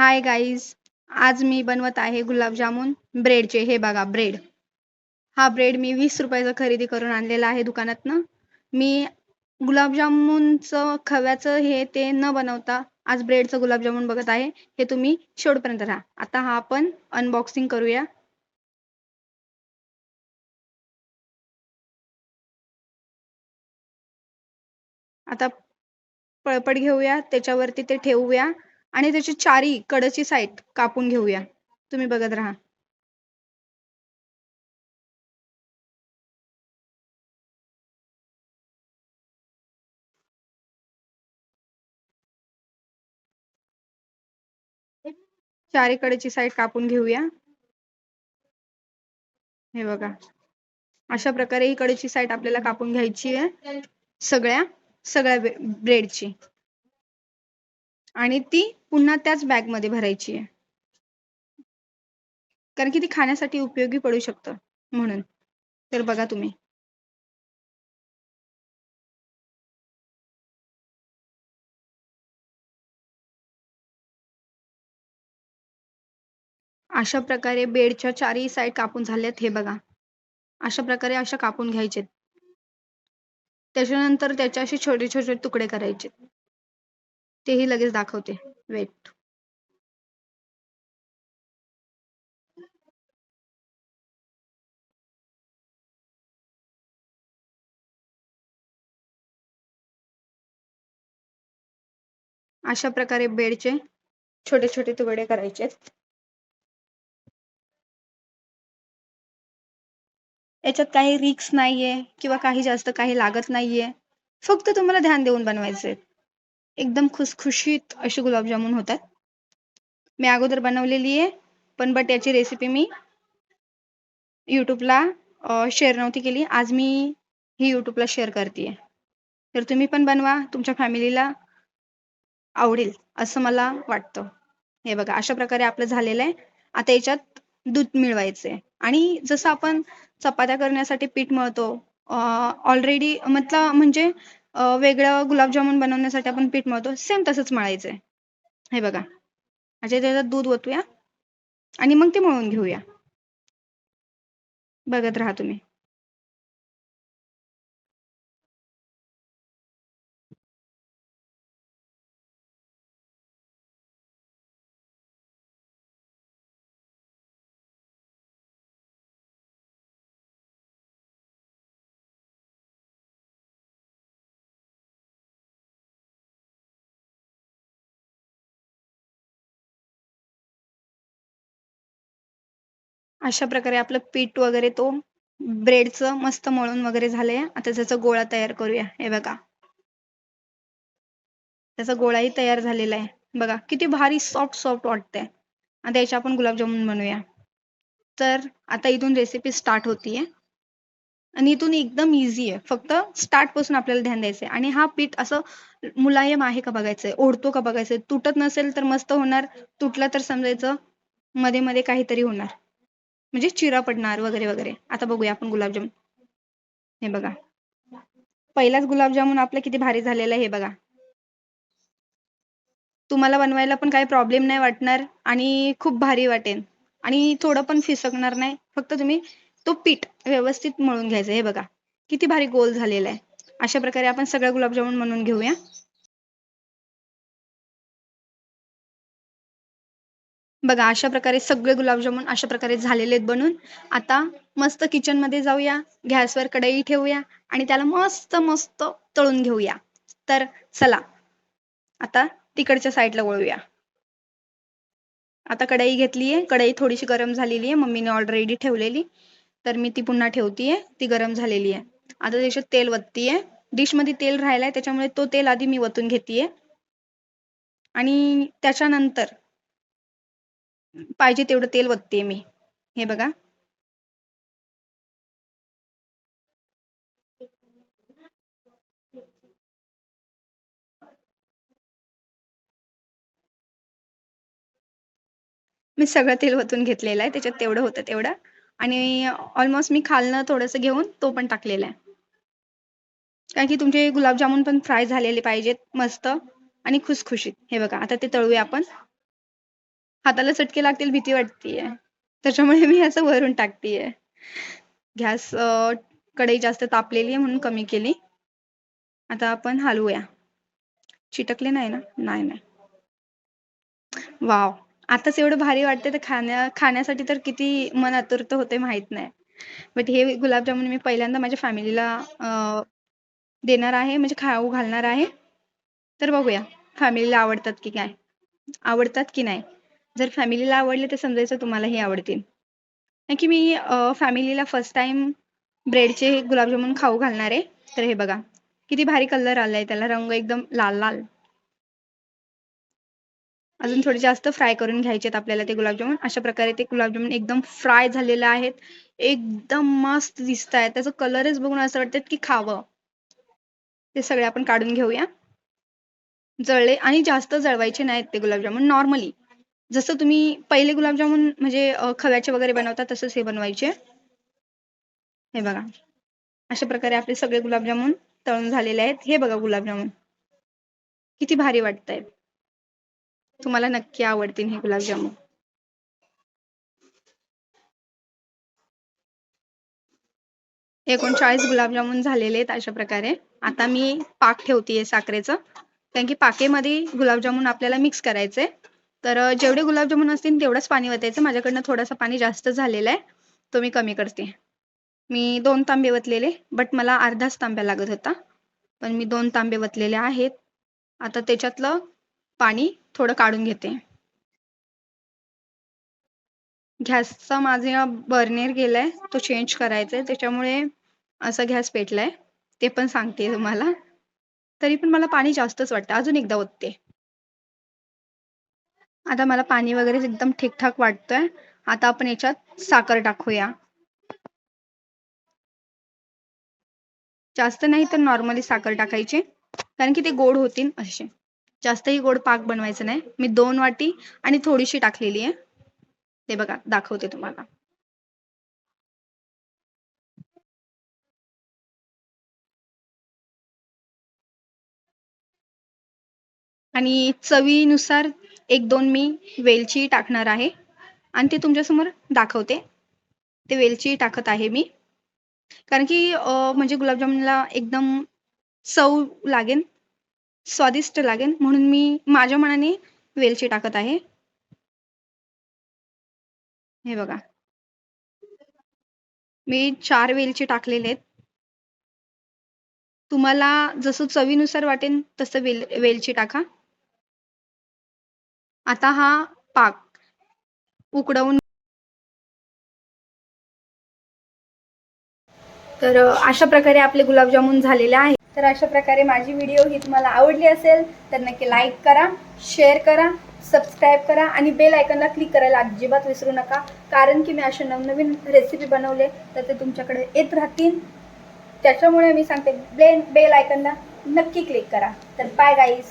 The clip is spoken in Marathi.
हाय गाईज आज मी बनवत आहे गुलाबजामुन ब्रेडचे. हे बघा ब्रेड. हा ब्रेड मी वीस रुपयाचा खरेदी करून आणलेला आहे दुकानातनं. मी गुलाबजामुनचं खव्याचं हे ते न बनवता आज ब्रेडचं गुलाबजामुन बघत आहे. हे तुम्ही शेवटपर्यंत राहा. आता हा आपण अनबॉक्सिंग करूया. आता पळपट घेऊया त्याच्यावरती ते ठेवूया. आणि त्याची चारी कडची साईड कापून घेऊया. तुम्ही बघत राहा. चारी कडेची साईड कापून घेऊया. हे बघा. अशा प्रकारे ही कडेची साईड आपल्याला कापून घ्यायची आहे. सगळ्या सगळ्या ब्रेडची आणि ती पुन्हा त्याच बॅगमध्ये भरायची आहे. कारण की ती खाण्यासाठी उपयोगी पडू शकतं म्हणून. तर बघा तुम्ही. अशा प्रकारे बेडच्या चारही साईड कापून झाल्यात हे बघा. अशा प्रकारे अशा कापून घ्यायचे त्याच्यानंतर त्याचे असे छोटे छोटे तुकडे करायचे तेही लगेच दाखवते. वेट अशा प्रकारे बेडचे छोटे छोटे तुकडे करायचे. याच्यात काही रिक्स नाहीये किंवा काही जास्त काही लागत नाहीये. फक्त तुम्हाला ध्यान देऊन बनवायचे एकदम खुसखुशीत अशी गुलाबजामुन होतात. मी अगोदर बनवलेली आहे पण बट याची रेसिपी मी यूट्यूबला शेअर नव्हती केली. आज मी ही यूट्यूबला शेअर करते तर तुम्ही पण बनवा तुमच्या फॅमिलीला आवडेल असं मला वाटतं. हे बघा अशा प्रकारे आपलं झालेलं आहे. आता याच्यात दूध मिळवायचंय. आणि जसं आपण चपात्या करण्यासाठी पीठ मळतो ऑलरेडी मतलब म्हणजे वेगळं गुलाबजामुन बनवण्यासाठी आपण पीठ मळतो. सेम तसंच मळायचंय. हे बघा. म्हणजे त्याच्यात दूध ओतूया. आणि मग ते मळून घेऊया. बघत राहा तुम्ही. अशा प्रकारे आपलं पीठ वगैरे तो ब्रेडचं मस्त मळून वगैरे झालंय. आता त्याचा गोळा तयार करूया. हे बघा. त्याचा गोळाही तयार झालेला आहे. बघा किती भारी सॉफ्ट सॉफ्ट वाटतंय. आता याच्या आपण गुलाबजामुन बनवूया. तर आता इथून रेसिपी स्टार्ट होतीये. आणि इथून एकदम इझी आहे. फक्त स्टार्टपासून आपल्याला ध्यान द्यायचंय. आणि हा पीठ असं मुलायम आहे का बघायचंय? ओढतो का बघायचंय? तुटत नसेल तर मस्त होणार. तुटला तर समजायचं. मध्ये मध्ये काहीतरी होणार. म्हणजे चिरा पडणार वगैरे वगैरे. आता बघूया आपण गुलाबजामुन. हे बघा. पहिलाच गुलाबजामुन आपला किती भारी झालेलं आहे हे बघा. तुम्हाला बनवायला पण काही प्रॉब्लेम नाही वाटणार आणि खूप भारी वाटेल. आणि थोडं पण फिसकणार नाही. फक्त तुम्ही तो पीठ व्यवस्थित मळून घ्यायचा हे बघा. किती भारी गोल झालेला आहे. अशा प्रकारे आपण सगळं गुलाबजामुन म्हणून घेऊया. बघा अशा प्रकारे सगळे गुलाबजामुन अशा प्रकारे झालेले आहेत बनून. आता मस्त किचनमध्ये जाऊया गॅसवर कढई ठेवूया आणि त्याला मस्त मस्त तळून घेऊया. तर चला आता तिकडच्या साईडला वळूया. आता कढई घेतलीये कढई थोडीशी गरम झालेली आहे मम्मीने ऑलरेडी ठेवलेली. तर मी ती पुन्हा ठेवतीये ती गरम झालेली आहे आता त्याच्यात तेल वततीये. डिशमध्ये तेल राहिलाय त्याच्यामुळे तो तेल आधी मी वतून घेतीये. आणि त्याच्यानंतर पाहिजे तेवढं तेल ओतते मी. हे बघा. मी सगळं तेल ओतून घेतलेलं आहे. त्याच्यात तेवढं होतं तेवढं. आणि ऑलमोस्ट मी खालनं थोडंसं घेऊन तो पण टाकलेला आहे. कारण की तुमचे गुलाबजामुन पण फ्राय झालेले पाहिजेत मस्त आणि खुसखुशीत. हे बघा आता ते तळूया आपण. हाताला चटके लागतील भीती वाटतेय. त्याच्यामुळे मी असं वरून टाकतेय. गॅस कढई जास्त तापलेली आहे म्हणून कमी केली. आता आपण हलवूया. चिटकले नाही ना? नाही नाही. वाव. आताच एवढं भारी वाटते तर खाण्या खाण्यासाठी तर किती मन आतुरत होते माहीत नाही. बट हे गुलाबजामुन मी पहिल्यांदा माझ्या फॅमिलीला देणार आहे म्हणजे खाऊ घालणार आहे. तर बघूया फॅमिलीला आवडतात की काय? आवडतात की नाही? जर फॅमिलीला आवडले तर समजायचं तुम्हालाही आवडतील. कारण की मी फॅमिलीला फर्स्ट टाइम ब्रेडचे गुलाबजामुन खाऊ घालणार आहे. तर हे बघा किती भारी कलर आलाय. त्याला रंग एकदम लाल लाल. अजून थोडे जास्त फ्राय करून घ्यायचे आहेत आपल्याला ते गुलाबजामुन. अशा प्रकारे ते गुलाबजामुन एकदम फ्राय झालेले आहेत. एकदम मस्त दिसत आहेत त्याचा कलरच बघून असं वाटतं की खावं. ते सगळे आपण काढून घेऊया. जळले आणि जास्त जळवायचे नाहीत ते गुलाबजामुन नॉर्मली जसं तुम्ही पहिले गुलाबजामुन म्हणजे खव्याचे वगैरे बनवता तसंच हे बनवायचे. हे बघा. अशा प्रकारे आपले सगळे गुलाबजामुन तळून झालेले आहेत. हे बघा गुलाबजामुन. किती भारी वाटत तुम्हाला नक्की आवडतील हे गुलाबजामुन. एकोणचाळीस गुलाबजामुन झालेले आहेत अशा प्रकारे. आता मी पाक ठेवतेय साखरेचं. कारण की पाकेमध्ये गुलाबजामुन आपल्याला मिक्स करायचंय. तर जेवढे गुलाबजामुन असतील तेवढंच पाणी वतायचं. माझ्याकडनं थोडंसं पाणी जास्त झालेलं आहे. तो मी कमी करते. मी दोन तांबे वतलेले बट मला अर्धाच तांब्या लागत होता. पण मी दोन तांबे वतलेले आहेत. आता त्याच्यातलं पाणी थोडं काढून घेते. गॅसचा माझा बर्नेर गेलाय. तो चेंज करायचा आहे त्याच्यामुळे असा गॅस पेटलाय. ते पण सांगते तुम्हाला. तरी पण मला पाणी जास्तच वाटतं. अजून एकदा ओतते. आता मला पाणी वगैरे एकदम ठीकठाक वाटतंय. आता आपण याच्यात साखर टाकूया. जास्त नाही तर नॉर्मली साखर टाकायची. कारण की ते गोड होतील असे. जास्तही गोड पाक बनवायचं नाही. मी दोन वाटी आणि थोडीशी टाकलेली आहे. ते बघा दाखवते तुम्हाला. आणि चवीनुसार एक दोन मी वेलची टाकणार आहे. आणि ते तुमच्यासमोर दाखवते. ते वेलची टाकत आहे मी. कारण की म्हणजे गुलाबजामुनला एकदम चव लागेल स्वादिष्ट लागेल म्हणून मी माझ्या मनाने वेलची टाकत आहे. हे बघा. मी चार वेलची टाकलेले आहेत. तुम्हाला जसं चवीनुसार वाटेल तसं वेल वेलची टाका. आता हा पाक उकडवून तर अशा प्रकारे आपले गुलाबजामुन झालेले आहे. तर अशा प्रकारे माझी व्हिडिओ ही तुम्हाला आवडली असेल तर नक्की लाईक करा शेअर करा सबस्क्राईब करा आणि बेल आयकनला क्लिक करायला अजिबात विसरू नका. कारण की मी असे नवनवीन रेसिपी बनवले तर ते तुमच्याकडे येत राहतील. त्याच्यामुळे मी सांगते बेल बेल आयकनला नक्की क्लिक करा. तर बाय गाईस